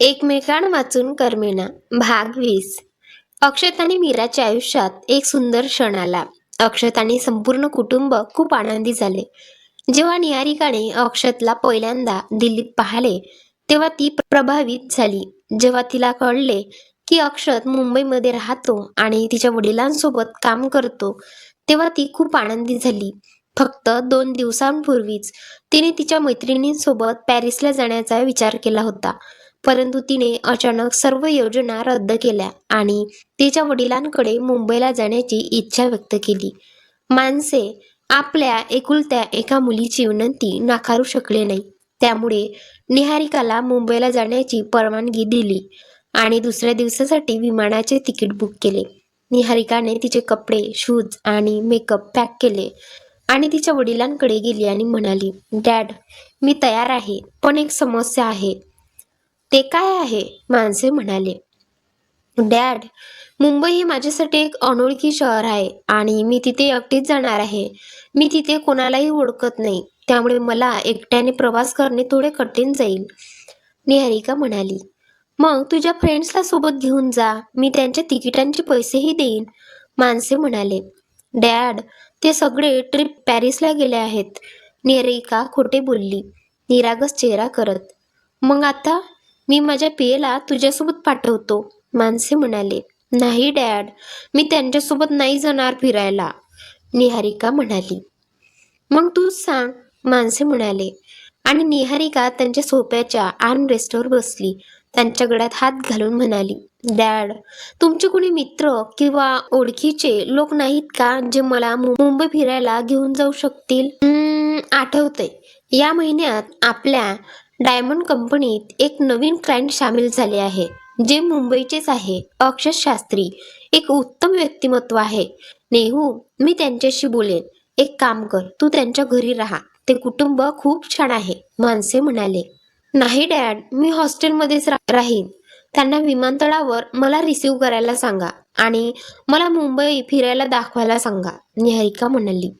एकमेकां वाचून करमेना. भाग वीस. अक्षत आणि मीराच्या आयुष्यात एक सुंदर क्षण आला. अक्षत आणि संपूर्ण कुटुंब खूप आनंदी झाले. जेव्हा निहारिकाने अक्षतला पहिल्यांदा दिल्लीत पाहिले तेव्हा ती प्रभावित झाली. जेव्हा तिला कळले की अक्षत मुंबईमध्ये राहतो आणि तिच्या वडिलांसोबत काम करतो तेव्हा ती खूप आनंदी झाली. फक्त दोन दिवसांपूर्वीच तिने तिच्या मैत्रिणींसोबत पॅरिसला जाण्याचा विचार केला होता. परंतु तिने अचानक सर्व योजना रद्द केल्या आणि तिच्या वडिलांकडे मुंबईला जाण्याची इच्छा व्यक्त केली. माणसे आपल्या एकुलत्या एका मुलीची विनंती नाकारू शकले नाही. त्यामुळे निहारिकाला मुंबईला जाण्याची परवानगी दिली आणि दुसऱ्या दिवसासाठी विमानाचे तिकीट बुक केले. निहारिकाने तिचे कपडे शूज आणि मेकअप पॅक केले आणि तिच्या वडिलांकडे गेली आणि म्हणाली डॅड मी तयार आहे पण एक समस्या आहे. ते काय आहे? माणसे म्हणाले. डॅड मुंबई हे माझ्यासाठी एक अनोळखी शहर आहे आणि मी तिथे एकटीच जाणार आहे. मी तिथे कोणालाही ओळखत नाही. त्यामुळे मला एकट्याने प्रवास करणे थोडे कठीण जाईल. निहारिका म्हणाली. मग तुझ्या फ्रेंड्सला सोबत घेऊन जा. मी त्यांच्या तिकिटांचे पैसेही देईन. माणसे म्हणाले. डॅड ते सगळे ट्रिप पॅरिसला गेले आहेत. निहारिका खोटे बोलली. निरागस चेहरा करत. मग आता मी माझ्या पियेला तुझ्यासोबत पाठवतो माणसे म्हणाले. नाही डॅड. मी त्यांच्यासोबत नाही जाणार फिरायला निहारिका म्हणाली. मग तूच सांग माणसे म्हणाले. आणि निहारिका त्यांच्या सोप्याच्या आर्मरेस्टवर बसली. त्यांच्या गळ्यात हात घालून म्हणाली डॅड तुमचे कोणी मित्र किंवा ओळखीचे लोक नाहीत का जे मला मुंबई फिरायला घेऊन जाऊ शकतील? आठवते या महिन्यात आपल्या डायमंड कंपनीत एक नवीन क्लायंट सामील झाले आहे जे मुंबईचेच आहे. अक्षत शास्त्री एक उत्तम व्यक्तिमत्व आहे. नेहू मी त्यांच्याशी बोलेन. एक काम कर तू त्यांच्या घरी राहा. ते कुटुंब खूप छान आहे माणसे म्हणाले. नाही डॅड मी हॉस्टेलमध्येच रा- राहीन. त्यांना विमानतळावर मला रिसीव करायला सांगा आणि मला मुंबई फिरायला दाखवायला सांगा निहारिका म्हणाली.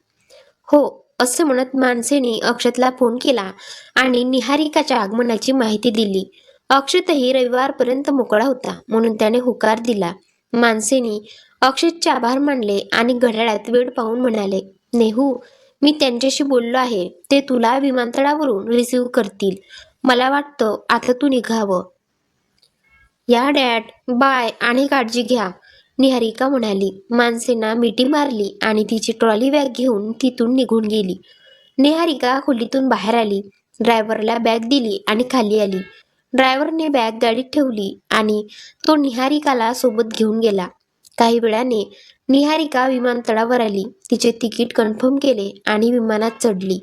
हो असे म्हणत माणसेने अक्षतला फोन केला आणि निहारिकाच्या आगमनाची माहिती दिली. अक्षतही रविवारपर्यंत मोकळा होता म्हणून त्याने होकार दिला. माणसेने अक्षतचे आभार मानले आणि घड्याळात वेळ पाहून म्हणाले नेहू मी त्यांच्याशी बोललो आहे. ते तुला विमानतळावरून रिसीव करतील. मला वाटतं आता तू निघावं. या डॅड बाय आणि काळजी घ्या. निहारिका म्हणाली माणसेना मिठी मारली आणि तिची ट्रॉली बॅग घेऊन तिथून निघून गेली. निहारिका खोलीतून बाहेर आली. ड्रायव्हरला बॅग दिली आणि खाली आली. ड्रायव्हरने बॅग गाडीत ठेवली आणि तो निहारिकाला सोबत घेऊन गेला. काही वेळाने निहारिका विमानतळावर आली. तिचे तिकीट कन्फर्म केले आणि विमानात चढली.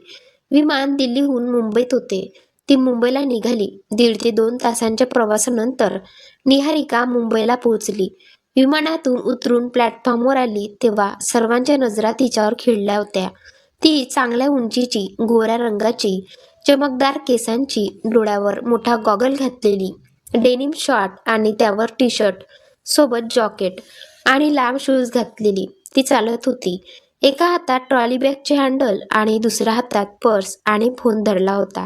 विमान दिल्लीहून मुंबईत होते. ती मुंबईला निघाली. दीड ते दोन तासांच्या प्रवासानंतर निहारिका मुंबईला पोहोचली. विमानातून उतरून प्लॅटफॉर्मवर आली तेव्हा सर्वांच्या नजरा तिच्यावर खिळल्या होत्या. ती चांगल्या उंचीची गोऱ्या रंगाची चमकदार केसांची डोळ्यावर मोठा गॉगल घातलेली. डेनिम शॉर्ट आणि त्यावर टी शर्ट सोबत जॉकेट आणि लांब शूज घातलेली. ती चालत होती. एका हातात ट्रॉली बॅगचे हँडल आणि दुसऱ्या हातात पर्स आणि फोन धरला होता.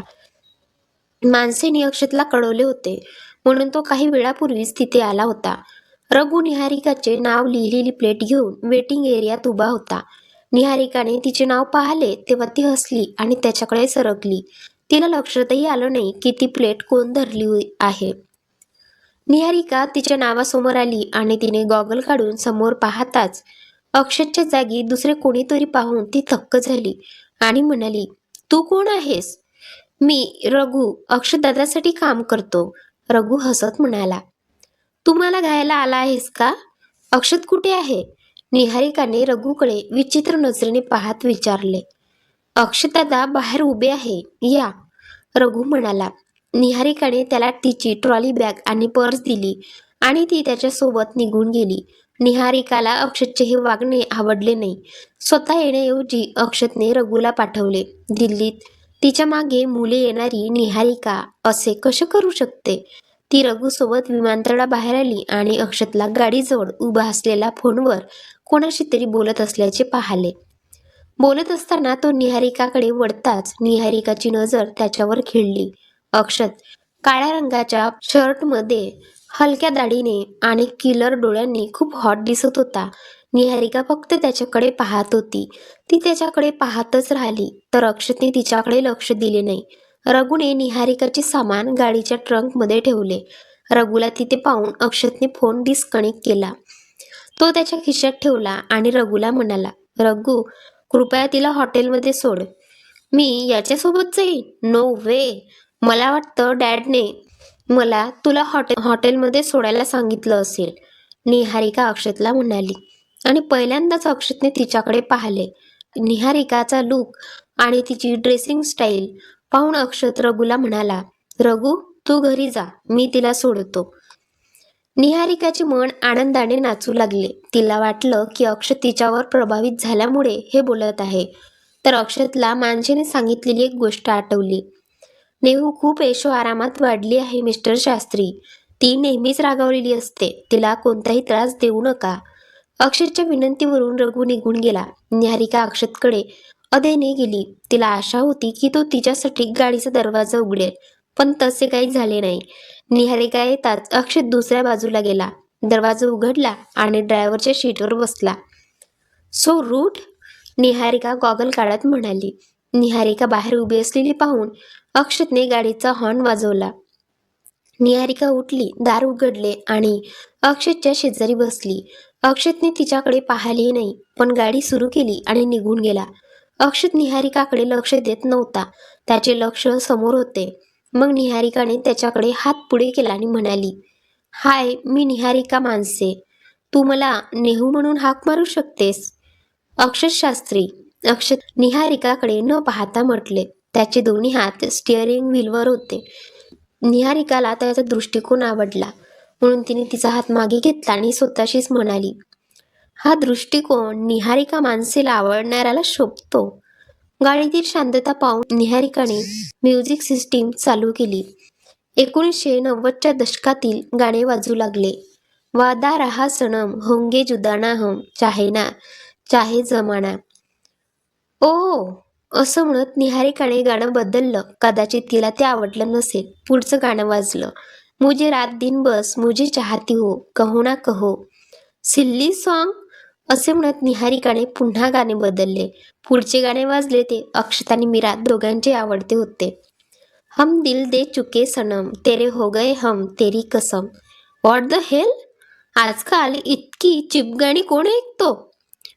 माणसेने अक्षतला कळवले होते. म्हणून तो काही वेळापूर्वीच तिथे आला होता. रघु निहारिकाचे नाव लिहिलेली प्लेट घेऊन वेटिंग एरियात उभा होता. निहारिकाने तिचे नाव पाहिले तेव्हा ती हसली आणि त्याच्याकडे सरकली. तिला लक्षातही आलं नाही की ती प्लेट कोण धरली आहे. निहारिका तिच्या नावासमोर आली आणि तिने गॉगल काढून समोर पाहताच अक्षतच्या जागी दुसरे कोणीतरी पाहून ती थक्क झाली आणि म्हणाली तू कोण आहेस? मी रघु अक्षत दादासाठी काम करतो रघु हसत म्हणाला. तुम्हाला घ्यायला आला आहेस का? अक्षत कुठे आहे? निहारिकाने रघुकडे विचित्र नजरेने पाहत विचारले. अक्षतादा बाहेर उभे आहे. या. रघु म्हणाला. निहारिकाने त्याला तिची ट्रॉली बॅग आणि पर्स दिली आणि ती त्याच्यासोबत निघून गेली. निहारिकाला अक्षतचे हे वागणे आवडले नाही. स्वतः येण्याऐवजी अक्षतने रघुला पाठवले. दिल्लीत तिच्यामागे मुले येणारी निहारिका असे कसे करू शकते? ती रघुसोबत विमानतळाबाहेर आली आणि अक्षतला गाडीजवळ उभा असलेला फोनवर कोणाशी तरी बोलत असल्याचे पाहिले. बोलत असताना तो निहारिकाकडे वळताच निहारिकाची नजर त्याच्यावर खिळली. अक्षत काळ्या रंगाच्या शर्टमध्ये हलक्या दाढीने आणि किलर डोळ्यांनी खूप हॉट दिसत होता. निहारिका फक्त त्याच्याकडे पाहत होती. ती त्याच्याकडे पाहतच राहिली तर अक्षतने तिच्याकडे लक्ष दिले नाही. रघुने निहारिकाचे सामान गाडीच्या ट्रंकमध्ये ठेवले. रघुला तिथे पाहून अक्षतने फोन डिस्कनेक्ट केला. तो त्याच्या खिशात ठेवला आणि रघुला म्हणाला रघू कृपया तिला हॉटेलमध्ये सोड. मी याच्यासोबत जाईन? नो वे मला वाटतं डॅडने मला तुला हॉटेल हॉटेलमध्ये सोडायला सांगितलं असेल. निहारिका अक्षतला म्हणाली. आणि पहिल्यांदाच अक्षतने तिच्याकडे पाहिले. निहारिकाचा लुक आणि तिची ड्रेसिंग स्टाईल पाहून अक्षत रघुला म्हणाला रघु तू घरी जा मी तिला सोडतो. निहारिकाचे मन आनंदाने नाचू लागले. तिला वाटलं की अक्षत तिच्यावर प्रभावित झाल्यामुळे हे बोलत आहे. तर अक्षतला माणसेने सांगितलेली एक गोष्ट आठवली. नेहू खूप ऐशो आरामात वाढली आहे मिस्टर शास्त्री. ती नेहमीच रागावलेली असते. तिला कोणताही त्रास देऊ नका. अक्षतच्या विनंतीवरून रघु निघून गेला. निहारिका अक्षतकडे अदयने गेली. तिला आशा होती की तो तिच्यासाठी गाडीचा दरवाजा उघडेल पण तसे काही झाले नाही. निहारिका येताच अक्षत दुसऱ्या बाजूला गेला. दरवाजा उघडला आणि ड्रायव्हरच्या शीटवर बसला. So root? निहारिका गॉगल काढत म्हणाली. निहारिका बाहेर उभी असलेली पाहून अक्षतने गाडीचा हॉर्न वाजवला. निहारिका उठली दार उघडले आणि अक्षतच्या शेजारी बसली. अक्षतने तिच्याकडे पाहिले नाही पण गाडी सुरू केली आणि निघून गेला. अक्षत निहारिकाकडे लक्ष देत नव्हता. त्याचे लक्ष समोर होते. मग निहारिकाने त्याच्याकडे हात पुढे केला आणि म्हणाली हाय मी निहारिका मानसे. तू मला नेहू म्हणून हाक मारू शकतेस? अक्षत शास्त्री अक्षत निहारिकाकडे न पाहता म्हटले. त्याचे दोन्ही हात स्टिअरिंग व्हीलवर होते. निहारिकाला त्याचा दृष्टिकोन आवडला. म्हणून तिने तिचा हात मागे घेतला आणि स्वतःशीच म्हणाली हा दृष्टिकोन निहारिका माणसेला आवडणाऱ्याला शोभतो. गाडीतील शांतता पाहून निहारिकाने म्युझिक सिस्टीम चालू केली. एकोणीसशे नव्वदच्या दशकातील गाणे वाजू लागले. वादा रहा सनम होंगे जुदाना हम चाहे ना चाहे जमाना. ओ असं म्हणत निहारिकाने गाणं बदललं. कदाचित तिला ते आवडलं नसेल. पुढचं गाणं वाजलं. मुझे रात दिन बस मुझे चाहती हो कहो ना कहो. सिल्ली सॉन्ग असे म्हणत निहारिकाने पुन्हा गाणे बदलले. पुढचे गाणे वाजले ते अक्षत आणि मीरा दोघांचे आवडते होते. हम दिल दे चुके सनम तेरे हो गए हम तेरी कसम. व्हॉट द हेल आजकाल इतकी चिप गाणी कोण ऐकतो?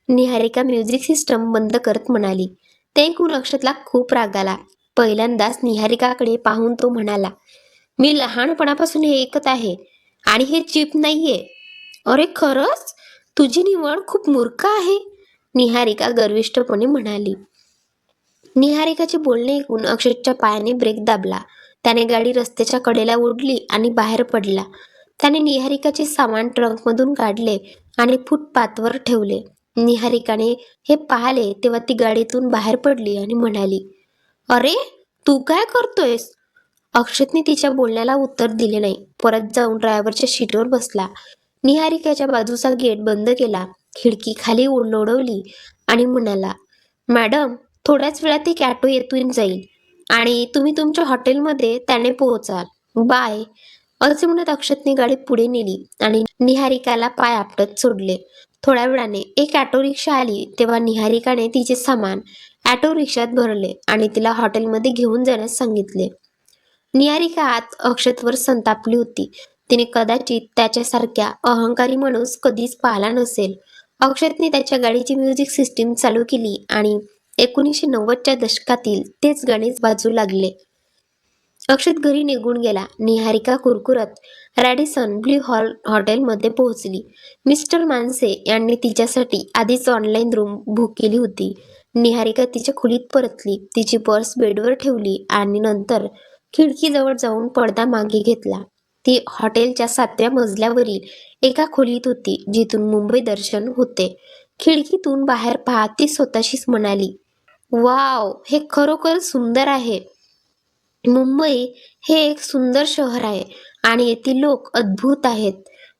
निहारिका म्युझिक सिस्टम बंद करत म्हणाली. ते ऐकून अक्षतला खूप राग आला. पहिल्यांदाच निहारिकाकडे पाहून तो म्हणाला मी लहानपणापासून हे ऐकत आहे आणि हे चिप नाहीये. अरे खरंच? तुझी निवड खूप मूर्ख आहे निहारिका गर्विष्ठपणे म्हणाली. निहारिकाचे बोलणे ऐकून अक्षतच्या पायाने ब्रेक दाबला. त्याने गाडी रस्त्याच्या कडेला ओढली आणि बाहेर पडला. त्याने निहारिकाचे सामान ट्रंकमधून काढले आणि फुटपाथवर ठेवले. निहारिकाने हे पाहिले तेव्हा ती गाडीतून बाहेर पडली आणि म्हणाली अरे तू काय करतोयस? अक्षतने तिच्या बोलण्याला उत्तर दिले नाही. परत जाऊन ड्रायव्हरच्या शीटवर बसला. निहारिकाच्या बाजूचा गेट बंद केला. खिडकी खाली उडवली आणि म्हणाला मॅडम थोड्याच वेळात एक ॲटो येथून जाईल आणि तुम्ही तुमच्या हॉटेलमध्ये त्याने पोहोचाल. बाय. असे म्हणत अक्षतने गाडी पुढे नेली आणि निहारिकाला पाय आपटत सोडले. थोड्या वेळाने एक ऑटो रिक्षा आली तेव्हा निहारिकाने तिचे सामान ऑटो रिक्षात भरले आणि तिला हॉटेलमध्ये घेऊन जाण्यास सांगितले. निहारिका आत अक्षतवर संतापली होती. तिने कदाचित त्याच्यासारख्या अहंकारी माणूस कधीच पाहिला नसेल. अक्षतने त्याच्या गाडीची म्युझिक सिस्टीम चालू केली आणि एकोणीसशे नव्वदच्या दशकातील तेच गाणेच बाजू लागले. अक्षत घरी निघून गेला. निहारिका कुरकुरत रॅडिसन ब्ल्यू हॉल हॉटेलमध्ये पोहोचली. मिस्टर मानसे यांनी तिच्यासाठी आधीच ऑनलाईन रूम बुक केली होती. निहारिका तिच्या खोलीत परतली. तिची पर्स बेडवर ठेवली आणि नंतर खिडकीजवळ जाऊन पडदा मागे घेतला. ती हॉटेलच्या सातव्या मजल्यावरील एका खोलीत होती जिथून मुंबई दर्शन होते. खिडकीतून बाहेर पाहत ती स्वतःशीच म्हणाली वाव हे खरोखर सुंदर आहे. मुंबई हे एक सुंदर शहर आहे आणि येथील लोक अद्भुत आहेत.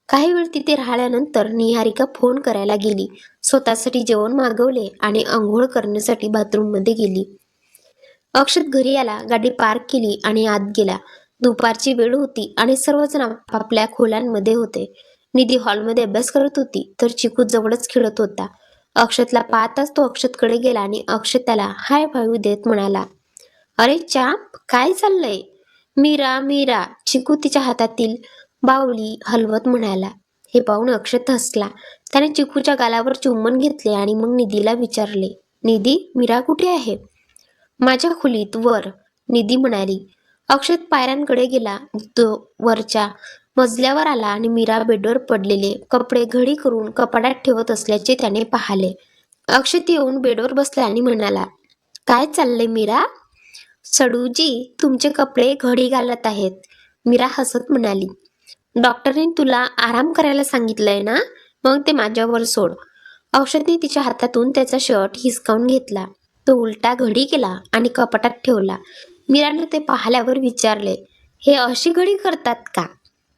काही वेळ तिथे राहिल्यानंतर निहारिका फोन करायला गेली स्वतःसाठी जेवण मागवले आणि आंघोळ करण्यासाठी बाथरूममध्ये गेली. अक्षत घरी आला गाडी पार्क केली आणि आत गेला. दुपारची वेळ होती आणि सर्वजण आपापल्या खोल्यांमध्ये होते. निधी हॉलमध्ये अभ्यास करत होती तर चिकू जवळच खेळत होता. अक्षतला पाहताच तो अक्षतकडे गेला आणि अक्षत त्याला हाय फायू देत म्हणाला अरे चाप काय चाललंय? मीरा मीरा चिकू तिच्या हातातील बावली हलवत म्हणाला. हे पाहून अक्षत हसला. त्याने चिकूच्या गालावर चुंबन घेतले आणि मग निधीला विचारले निधी मीरा कुठे आहे? माझ्या खोलीत वर निधी म्हणाली. अक्षत पायऱ्यांकडे गेला. तो वरच्या मजल्यावर आला आणि मीरा बेडवर पडलेले कपडे घडी करून कपाटात ठेवत असल्याचे त्याने पाहिले. अक्षत येऊन बेडवर बसला आणि म्हणाला काय चाललंय मीरा? सडूजी तुमचे कपडे घडी घालत आहेत. मीरा हसत म्हणाली डॉक्टरने तुला आराम करायला सांगितलंय ना? मग ते माझ्यावर सोड. औषधने तिच्या हातातून त्याचा शर्ट हिसकावून घेतला. तो उलटा घडी केला आणि कपाटात ठेवला. मीराने ते पाहिल्यावर विचारले हे अशी घडी करतात का?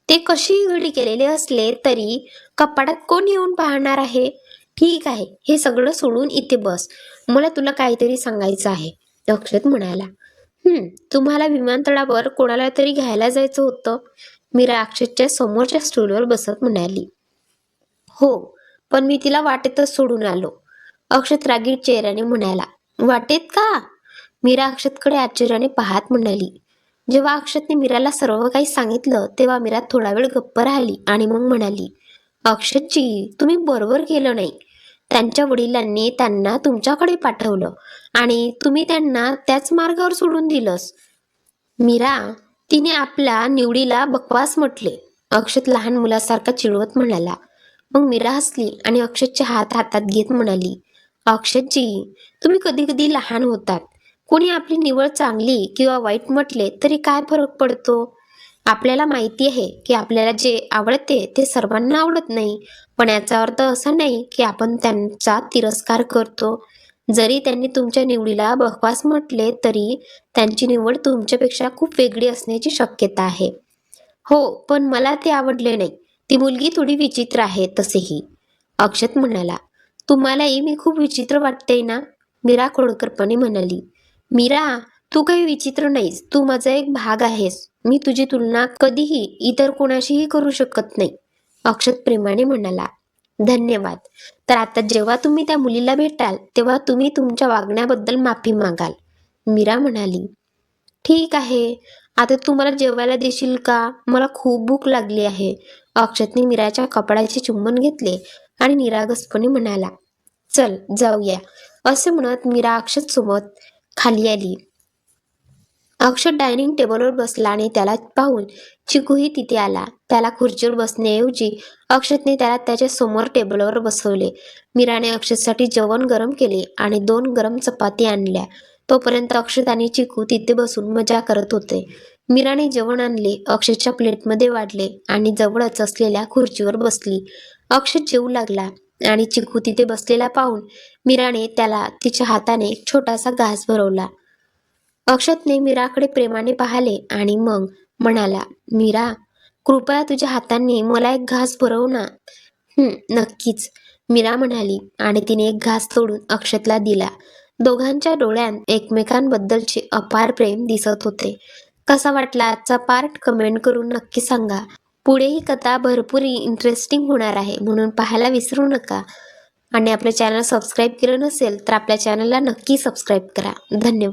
ते कशी घडी केलेले असले तरी कपाटात कोण येऊन पाहणार आहे? ठीक आहे हे सगळं सोडून इथे बस. मला तुला काहीतरी सांगायचं आहे. अक्षत म्हणाला हम्म तुम्हाला विमानतळावर कोणाला तरी घ्यायला जायचं होतं? मीरा अक्षतच्या समोरच्या स्टूलवर बसत म्हणाली हो पण मी तिला वाटेतच सोडून आलो. अक्षत रागीट चेहऱ्याने म्हणाला वाटेत का? मीरा अक्षतकडे आश्चर्याने पाहत म्हणाली. जेव्हा अक्षतने मीराला सर्व काही सांगितलं तेव्हा मीरा थोडा वेळ गप्प राहिली आणि मग म्हणाली अक्षतजी तुम्ही बरोबर केलं नाही. त्यांच्या वडिलांनी त्यांना तुमच्याकडे पाठवलं आणि तुम्ही त्यांना त्याच मार्गावर सोडून दिलंस. मीरा तिने आपल्या निवडीला बकवास म्हटले. अक्षत लहान मुलासारखा चिडवत म्हणाला. मग मीरा हसली आणि अक्षतचे हात हातात घेत म्हणाली अक्षतजी तुम्ही कधी कधी लहान होतात. कोणी आपली निवड चांगली किंवा वाईट म्हटले तरी काय फरक पडतो? आपल्याला माहिती आहे की आपल्याला जे आवडते ते सर्वांना आवडत नाही. पण याचा अर्थ असा नाही की आपण त्यांचा तिरस्कार करतो. जरी त्यांनी तुमच्या निवडीला बकवास म्हटले तरी त्यांची निवड तुमच्यापेक्षा खूप वेगळी असण्याची शक्यता आहे. हो पण मला ते आवडले नाही. ती मुलगी थोडी विचित्र आहे तसेही. अक्षत म्हणाला तुम्हालाही मी खूप विचित्र वाटते ना? मीरा खोडकरपणे म्हणाली. मीरा तू काही विचित्र नाहीस. तू माझा एक भाग आहेस. मी तुझी तुलना कधीही इतर कोणाशीही करू शकत नाही. अक्षत प्रेमाने म्हणाला धन्यवाद. तर आता जेव्हा तुम्ही त्या मुलीला भेटाल तेव्हा तुम्ही तुमच्या वागण्याबद्दल माफी मागाल. मीरा म्हणाली ठीक आहे. आता तू मला जेवायला देशील का? मला खूप भूक लागली आहे. अक्षतने मीराच्या कपड्याचे चुंबन घेतले आणि निरागसपणे म्हणाला चल जाऊया. असे म्हणत मीरा अक्षत सोबत खाली आली. अक्षर डायनिंग टेबलवर बसला आणि त्याला पाहून चिकूही तिथे आला. त्याला खुर्चीवर बसण्याऐवजी अक्षतने त्याला त्याच्यासमोर टेबलवर बसवले. मीराने अक्षतसाठी जेवण गरम केले आणि दोन गरम चपाती आणल्या. तोपर्यंत अक्षत आणि चिकू तिथे बसून मजा करत होते. मीराने जेवण आणले अक्षतच्या प्लेटमध्ये वाढले आणि जवळच असलेल्या खुर्चीवर बसली. अक्षत जेवू लागला. आणि चिकू तिथे बसलेला पाहून मीराने त्याला तिच्या हाताने छोटासा घास भरवला. अक्षतने मीराकडे प्रेमाने पाहिले आणि मग म्हणाला मीरा कृपया तुझ्या हातांनी मला एक घास भरव ना. नक्कीच मीरा म्हणाली आणि तिने एक घास तोडून अक्षतला दिला. दोघांच्या डोळ्यात एकमेकांबद्दलचे अपार प्रेम दिसत होते. कसा वाटला आजचा पार्ट कमेंट करून नक्की सांगा. पुढे ही कथा भरपूर इंटरेस्टिंग होणार आहे म्हणून पाहायला विसरू नका. आणि आपलं चॅनल सबस्क्राईब केलं नसेल तर आपल्या चॅनलला नक्की सबस्क्राईब करा. धन्यवाद.